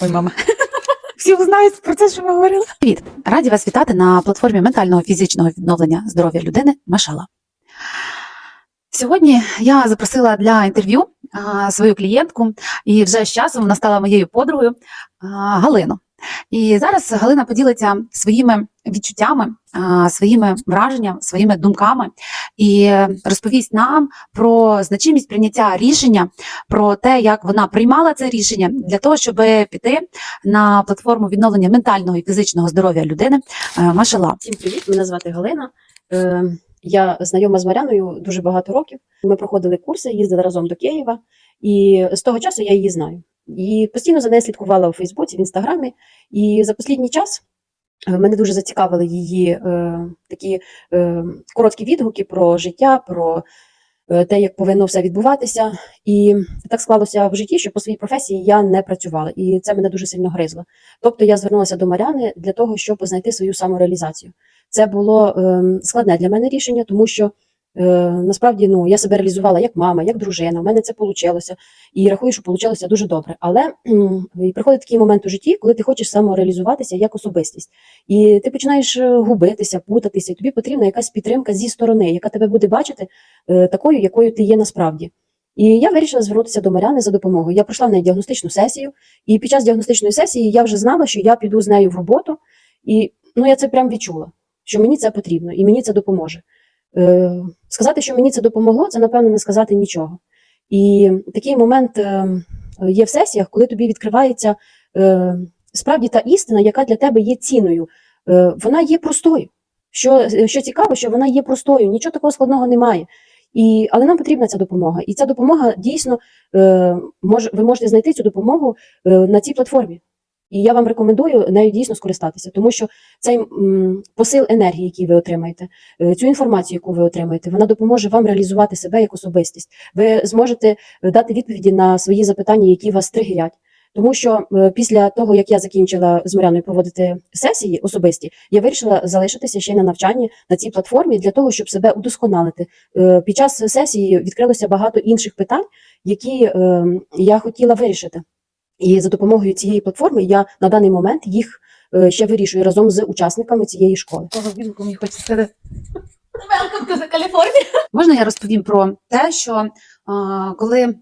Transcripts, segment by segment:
Ой, мама. Всі знають про це, що ми говорили. Привіт! Раді вас вітати на платформі ментального фізичного відновлення здоров'я людини Машала. Сьогодні я запросила для інтерв'ю свою клієнтку, і вже з часом вона стала моєю подругою Галину. І зараз Галина поділиться своїми відчуттями, своїми враженнями, своїми думками і розповість нам про значимість прийняття рішення, про те, як вона приймала це рішення для того, щоб піти на платформу відновлення ментального і фізичного здоров'я людини е, Машала. Всім привіт! Мене звати Галина. Е, Я знайома з Маряною дуже багато років. Ми проходили курси, їздили разом до Києва, і з того часу я її знаю. І постійно за нею слідкувала у Фейсбуці, в Інстаграмі. І за останній час е, мене дуже зацікавили її е, такі е, короткі відгуки про життя, про е, те, як повинно все відбуватися. І так склалося в житті, що по своїй професії я не працювала, і це мене дуже сильно гризло. Тобто я звернулася до Маряни для того, щоб знайти свою самореалізацію. Це було ем, складне для мене рішення, тому що е, насправді ну, я себе реалізувала як мама, як дружина. У мене це вийшло. І рахую, що вийшло дуже добре. Але приходить такий момент у житті, коли ти хочеш самореалізуватися як особистість. І ти починаєш е, губитися, путатися, і тобі потрібна якась підтримка зі сторони, яка тебе буде бачити е, такою, якою ти є насправді. І я вирішила звернутися до Маряни за допомогою. Я пройшла в неї діагностичну сесію, і під час діагностичної сесії я вже знала, що я піду з нею в роботу, і ну я це прям відчула, що мені це потрібно і мені це допоможе. Е, сказати, що мені це допомогло, це напевно не сказати нічого. І такий момент е, є в сесіях, коли тобі відкривається е, справді та істина, яка для тебе є цінною. Е, вона є простою. Що, що цікаво, що вона є простою, нічого такого складного немає. І, але нам потрібна ця допомога. І ця допомога дійсно е, мож, ви можете знайти цю допомогу на цій платформі. І я вам рекомендую нею дійсно скористатися, тому що цей посил енергії, який ви отримаєте, е, цю інформацію, яку ви отримаєте, вона допоможе вам реалізувати себе як особистість. Ви зможете е, дати відповіді на свої запитання, які вас тригерять. Тому що е, після того, як я закінчила з Маряною проводити сесії особисті, я вирішила залишитися ще на навчанні на цій платформі для того, щоб себе удосконалити. Під час сесії відкрилося багато інших питань, які я хотіла вирішити. І за допомогою цієї платформи я на даний момент їх е, ще вирішую разом з учасниками цієї школи. Мені хочеться. Можна я розповім про те, що а, коли е,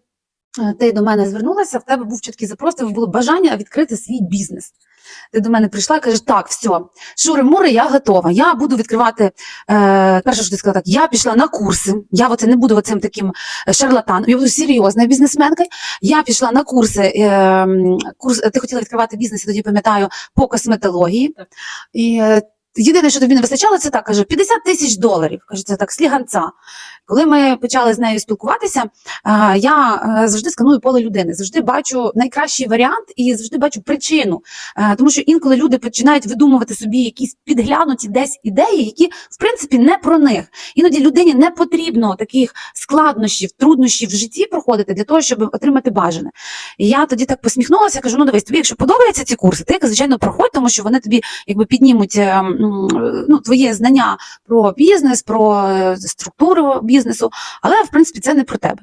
ти до мене звернулася, в тебе був чіткий запрос, тебе було бажання відкрити свій бізнес. Ти до мене прийшла і кажеш, так, все, шури-мури, я готова. Я буду відкривати. Е, перше, що ти сказала, так, я пішла на курси. Я оце не буду оцим таким е, шарлатаном, я буду серйозною бізнесменкою. Я пішла на курси. Е, курс, ти хотіла відкривати бізнес, я тоді пам'ятаю, по косметології. І е, єдине, що тобі не вистачало, це так каже: 50 тисяч доларів. Каже, це так, сліганця. Коли ми почали з нею спілкуватися, я е, завжди сканую поле людини, завжди бачу найкращий варіант і завжди бачу причину. Е, Тому що інколи люди починають видумувати собі якісь підглянуті десь ідеї, які в принципі не про них. Іноді людині не потрібно таких складнощів, труднощів в житті проходити для того, щоб отримати бажане. І я тоді так посміхнулася, кажу: ну дивись, тобі, якщо подобаються ці курси, ти звичайно проходь, тому що вони тобі якби піднімуть е, м, ну, твоє знання про бізнес, про е, структуру бізнесу, але в принципі це не про тебе.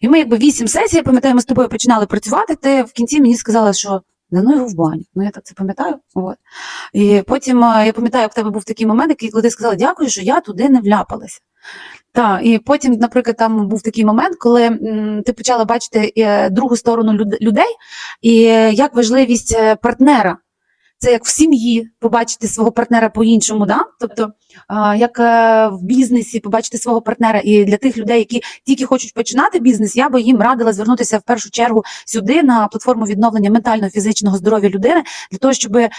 І ми, якби вісім сесій, я пам'ятаю, ми з тобою починали працювати. Ти в кінці мені сказала, що да ну його в баню. Ну я так це пам'ятаю. От. І потім е, я пам'ятаю, як в тебе був такий момент, коли ти сказала, дякую, що я туди не вляпалася. Так, і потім, наприклад, там був такий момент, коли м, ти почала бачити е, другу сторону люд- людей, і е, як важливість партнера. Це як в сім'ї побачити свого партнера по-іншому, да? тобто як е, в бізнесі побачити свого партнера. І для тих людей, які тільки хочуть починати бізнес, я би їм радила звернутися в першу чергу сюди на платформу відновлення ментально-фізичного здоров'я людини, для того, щоб е,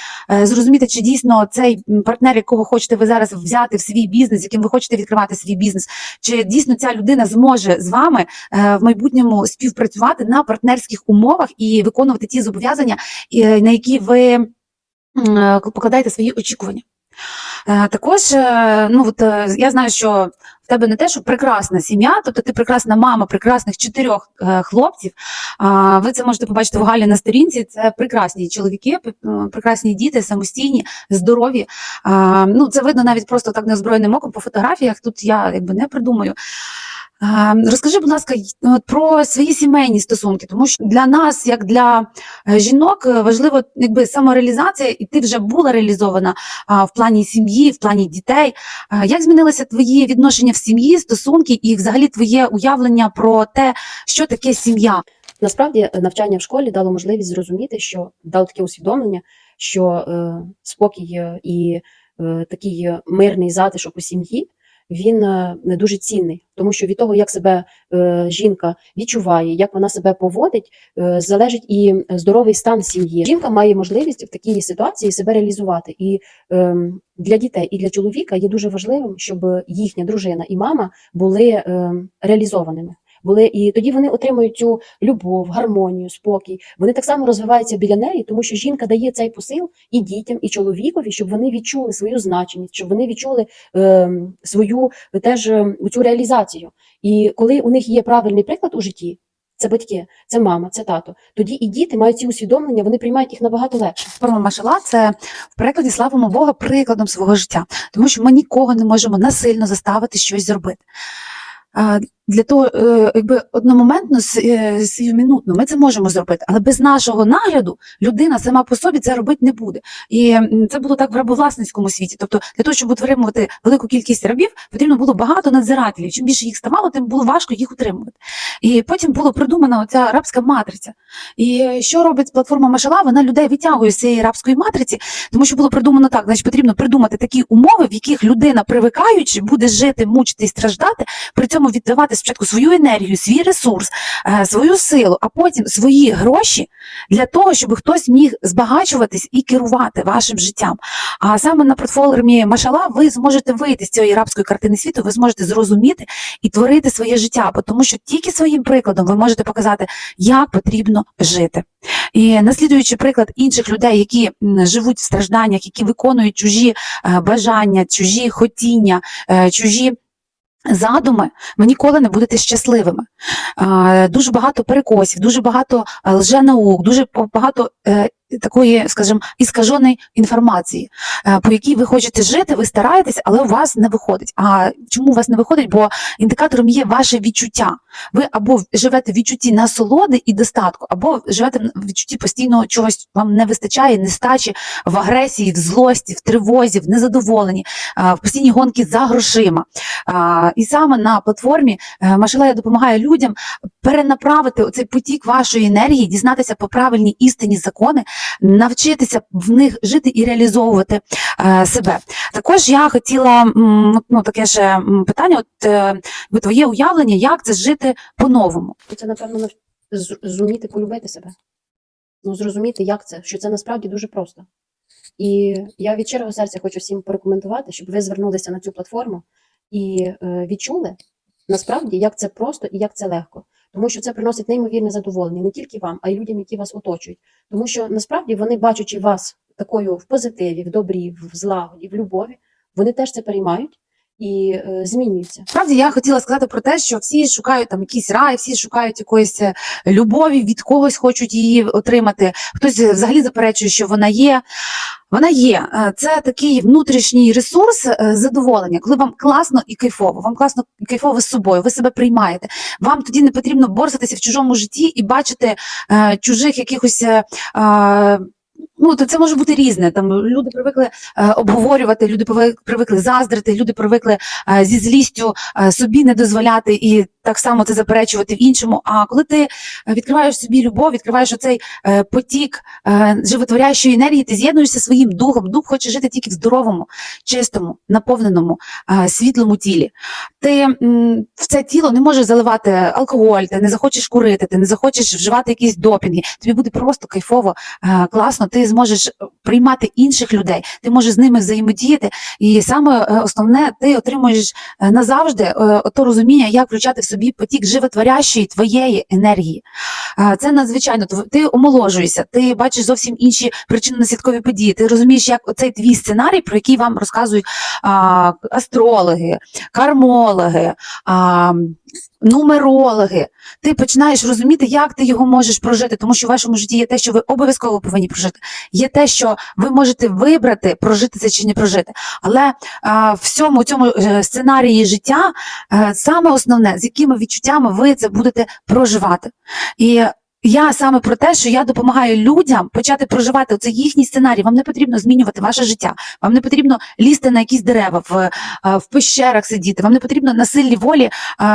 зрозуміти, чи дійсно цей партнер, якого хочете ви зараз взяти в свій бізнес, яким ви хочете відкривати свій бізнес, чи дійсно ця людина зможе з вами е, в майбутньому співпрацювати на партнерських умовах і виконувати ті зобов'язання, на які ви покладаєте свої очікування. Е, Також е, ну, от, е, я знаю, що в тебе не те, що прекрасна сім'я, тобто ти прекрасна мама прекрасних чотирьох е, хлопців. Ви це можете побачити в Галі на сторінці. Це прекрасні чоловіки, е, прекрасні діти, самостійні, здорові. Ну, це видно навіть просто так неозброєним оком по фотографіях. Тут я якби не придумаю. А, Розкажи, будь ласка, про свої сімейні стосунки, тому що для нас, як для е, жінок, е, важливо якби самореалізація, і ти вже була реалізована в плані сім'ї, в плані дітей. Як змінилися твої відношення в сім'ї, стосунки і взагалі твоє уявлення про те, що таке сім'я? Насправді е, навчання в школі дало можливість зрозуміти, що дало таке усвідомлення, що е, спокій е, і е, такий е, мирний затишок у сім'ї. Він е, не дуже цінний, тому що від того, як себе е, жінка відчуває, як вона себе поводить, е, залежить і здоровий стан сім'ї. Жінка має можливість в такій ситуації себе реалізувати. І е, для дітей, і для чоловіка є дуже важливим, щоб їхня дружина і мама були е, реалізованими. Були і тоді вони отримують цю любов, гармонію, спокій. Вони так само розвиваються біля неї, тому що жінка дає цей посил і дітям, і чоловікові, щоб вони відчули свою значимість, щоб вони відчули е, свою е, теж е, цю реалізацію. І коли у них є правильний приклад у житті, це батьки, це мама, це тато. Тоді і діти мають ці усвідомлення, вони приймають їх набагато легше. Форма машала це в перекладі славимо Бога прикладом свого життя, тому що ми нікого не можемо насильно заставити щось зробити. Для того, е, якби одномоментно, е, ми це можемо зробити, але без нашого нагляду людина сама по собі це робити не буде. І це було так в рабовласницькому світі. Тобто, для того, щоб утримувати велику кількість рабів, потрібно було багато надзирателів. Чим більше їх ставало, тим було важко їх утримувати. І потім було придумана оця рабська матриця. І що робить платформа Машала? Вона людей витягує з цієї рабської матриці, тому що було придумано так, значить потрібно придумати такі умови, в яких людина, привикаючи, буде жити, мучити і страждати, при цьому віддавати спочатку свою енергію, свій ресурс, е, свою силу, а потім свої гроші для того, щоб хтось міг збагачуватись і керувати вашим життям. А саме на платформі Машала ви зможете вийти з цієї рабської картини світу, ви зможете зрозуміти і творити своє життя, бо тому що тільки своїм прикладом ви можете показати, як потрібно жити. І наслідуючи приклад інших людей, які живуть в стражданнях, які виконують чужі е, бажання, чужі хотіння, е, чужі. Задуми, ви ніколи не будете щасливими. Дуже багато перекосів, дуже багато е, лженаук, дуже багато е, такої, скажімо, іскаженої інформації, е, по якій ви хочете жити, ви стараєтесь, але у вас не виходить. А чому у вас не виходить? Бо індикатором є ваше відчуття. Ви або живете в відчутті насолоди і достатку, або живете в відчутті постійного чогось вам не вистачає, нестачі в агресії, в злості, в тривозі, в незадоволенні, в постійній гонки за грошима. І саме на платформі е, допомагає людям перенаправити оцей потік вашої енергії, дізнатися по правильній істині закони, навчитися в них жити і реалізовувати е, себе. Також я хотіла ну таке ж питання. От е, ви твоє уявлення, як це жити по-новому? Це, напевно, зуміти полюбити себе. Ну, зрозуміти, як це, що це насправді дуже просто. І я від щирого серця хочу всім порекомендувати, щоб ви звернулися на цю платформу і е, відчули насправді, як це просто і як це легко. Тому що це приносить неймовірне задоволення не тільки вам, а й людям, які вас оточують. Тому що насправді вони, бачачи вас такою в позитиві, в добрі, в злагоді, в любові, вони теж це переймають і е, змінюються. Справді я хотіла сказати про те, що всі шукають там якийсь рай, всі шукають якоїсь е, любові, від когось хочуть її отримати. Хтось е, взагалі заперечує, що вона є. Вона є. Це такий внутрішній ресурс задоволення, коли вам класно і кайфово, вам класно і кайфово з собою, ви себе приймаєте. Вам тоді не потрібно борсатися в чужому житті і бачити е, чужих якихось. Е, Ну, то це може бути різне. Там люди привикли е, обговорювати, люди привикли заздрити, люди привикли е, зі злістю е, собі не дозволяти і так само це заперечувати в іншому. А коли ти е, відкриваєш собі любов, відкриваєш оцей е, потік е, животворящої енергії, ти з'єднуєшся своїм духом. Дух хоче жити тільки в здоровому, чистому, наповненому, світлому тілі. Ти в це тіло не можеш заливати алкоголь, ти не захочеш курити, ти не захочеш вживати якісь допінги. Тобі буде просто кайфово, класно. Ти зможеш приймати інших людей, ти можеш з ними взаємодіяти. І саме е, основне, ти отримуєш е, назавжди е, ото розуміння, як включати в собі потік животворящої твоєї енергії. Це надзвичайно. Ти омоложуєшся, ти бачиш зовсім інші причинно-наслідкові події. Ти розумієш, як оцей твій сценарій, про який вам розказують астрологи, кармологи. Нумерологи, ти починаєш розуміти, як ти його можеш прожити, тому що в вашому житті є те, що ви обов'язково повинні прожити. Є те, що ви можете вибрати, прожити це чи не прожити. Але а, в всьому цьому е, сценарії життя е, саме основне, з якими відчуттями ви це будете проживати. І я саме про те, що я допомагаю людям почати проживати оцей їхній сценарій. Вам не потрібно змінювати ваше життя. Вам не потрібно лізти на якісь дерева, в, е, в пещерах сидіти. Вам не потрібно на сильній волі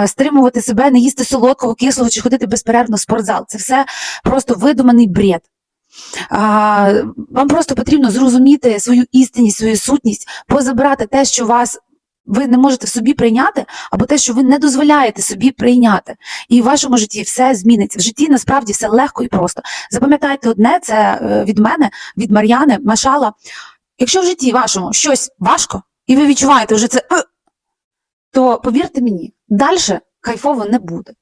стримувати себе, не їсти солодкого, кислого чи ходити безперервно в спортзал. Це все просто видуманий бред. А, вам просто потрібно зрозуміти свою істинність, свою сутність, позабирати те, що вас ви не можете собі прийняти, або те, що ви не дозволяєте собі прийняти. І в вашому житті все зміниться. В житті насправді все легко і просто. Запам'ятайте одне, це е, від мене, від Мар'яни, Машала. Якщо в житті вашому щось важко, і ви відчуваєте вже це, «Е», то повірте мені, далі кайфово не буде.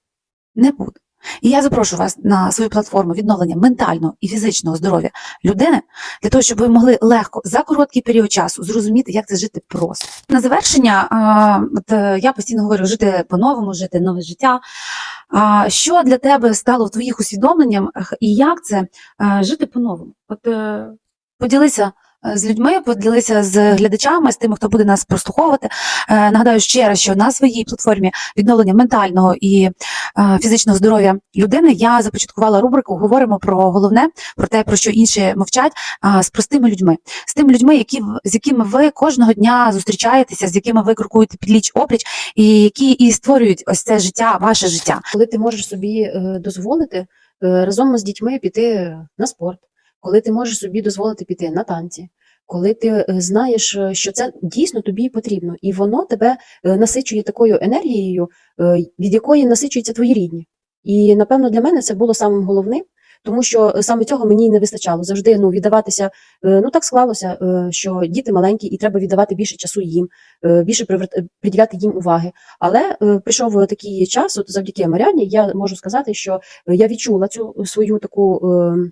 Не буде. І я запрошую вас на свою платформу відновлення ментального і фізичного здоров'я людини для того, щоб ви могли легко за короткий період часу зрозуміти, як це жити просто. На завершення, от е, я постійно говорю жити по-новому, жити нове життя. Що для тебе стало в твоїх усвідомленнях і як це е, жити по-новому? От е, поділися. Е, З людьми поділися з глядачами, з тими, хто буде нас прослуховувати. Е, Нагадаю ще раз, що на своїй платформі відновлення ментального і е, фізичного здоров'я людини я започаткувала рубрику Говоримо про головне, про те, про що інші мовчать, з простими людьми, з тими людьми, які з якими ви кожного дня зустрічаєтеся, з якими ви крокуєте підліч опліч, і які і створюють ось це життя, ваше життя. коли ти можеш собі дозволити разом з дітьми піти на спорт, коли ти можеш собі дозволити піти на танці, коли ти е, знаєш, е, що це дійсно тобі потрібно, і воно тебе е, насичує такою енергією, від якої насичуються твої рідні. І напевно для мене це було самим головним. Тому що саме цього мені не вистачало завжди ну віддаватися. Ну так склалося, що діти маленькі, і треба віддавати більше часу їм, більше приділяти їм уваги. Але прийшов такий час, от завдяки Маріані, я можу сказати, що я відчула цю свою таку е,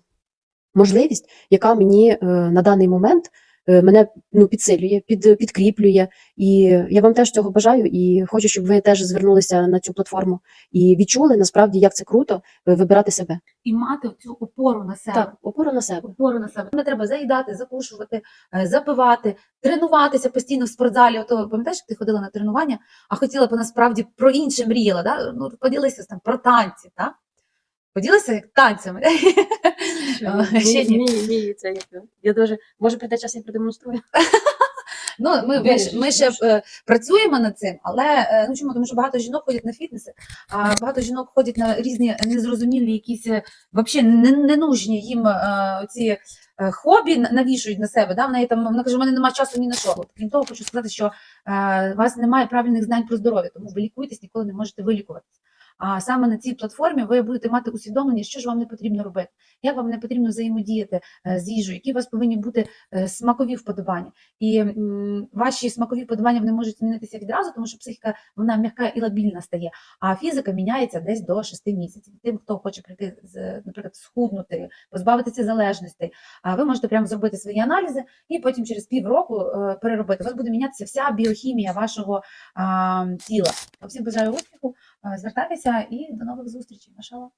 можливість, яка мені е, на даний момент е, мене ну, підсилює, під, підкріплює. І я вам теж цього бажаю, і хочу, щоб ви теж звернулися на цю платформу і відчули насправді, як це круто е, вибирати себе. І мати цю опору на себе. Так, опору на себе. опору на себе. Не треба заїдати, закушувати, е, запивати, тренуватися постійно в спортзалі. Ото пам'ятаєш, як ти ходила на тренування, а хотіла б насправді про інше мріяла. Да? Ну, поділися там про танці, так? Поділися танцями. А, ще ні. Мій, це як я дуже може прийде час, я продемонструю. Ну, ми, ми, ми ще е, працюємо над цим, але е, ну чому? Тому що багато жінок ходять на фітнеси, а багато жінок ходять на різні незрозумілі, якісь е, не, ненужні їм е, ці е, хобі на- навішують на себе. Да? В неї там вона каже, у мене немає часу ні на що. От, Крім того, хочу сказати, що е, у вас немає правильних знань про здоров'я, тому ви лікуєтесь, ніколи не можете вилікуватися. А саме на цій платформі ви будете мати усвідомлення, що ж вам не потрібно робити, як вам не потрібно взаємодіяти е, з їжею, які у вас повинні бути е, смакові вподобання. І ваші смакові вподобання вони можуть змінитися відразу, тому що психіка вона м'яка і лабільна стає, а фізика міняється десь до 6 місяців. Тим, хто хоче прийти з, наприклад, схуднути, позбавитися залежностей, ви можете прямо зробити свої аналізи і потім через півроку е, переробити. У вас буде мінятися вся біохімія вашого тіла. Всім бажаю успіху, звертайтеся і до нових зустрічей. Машала.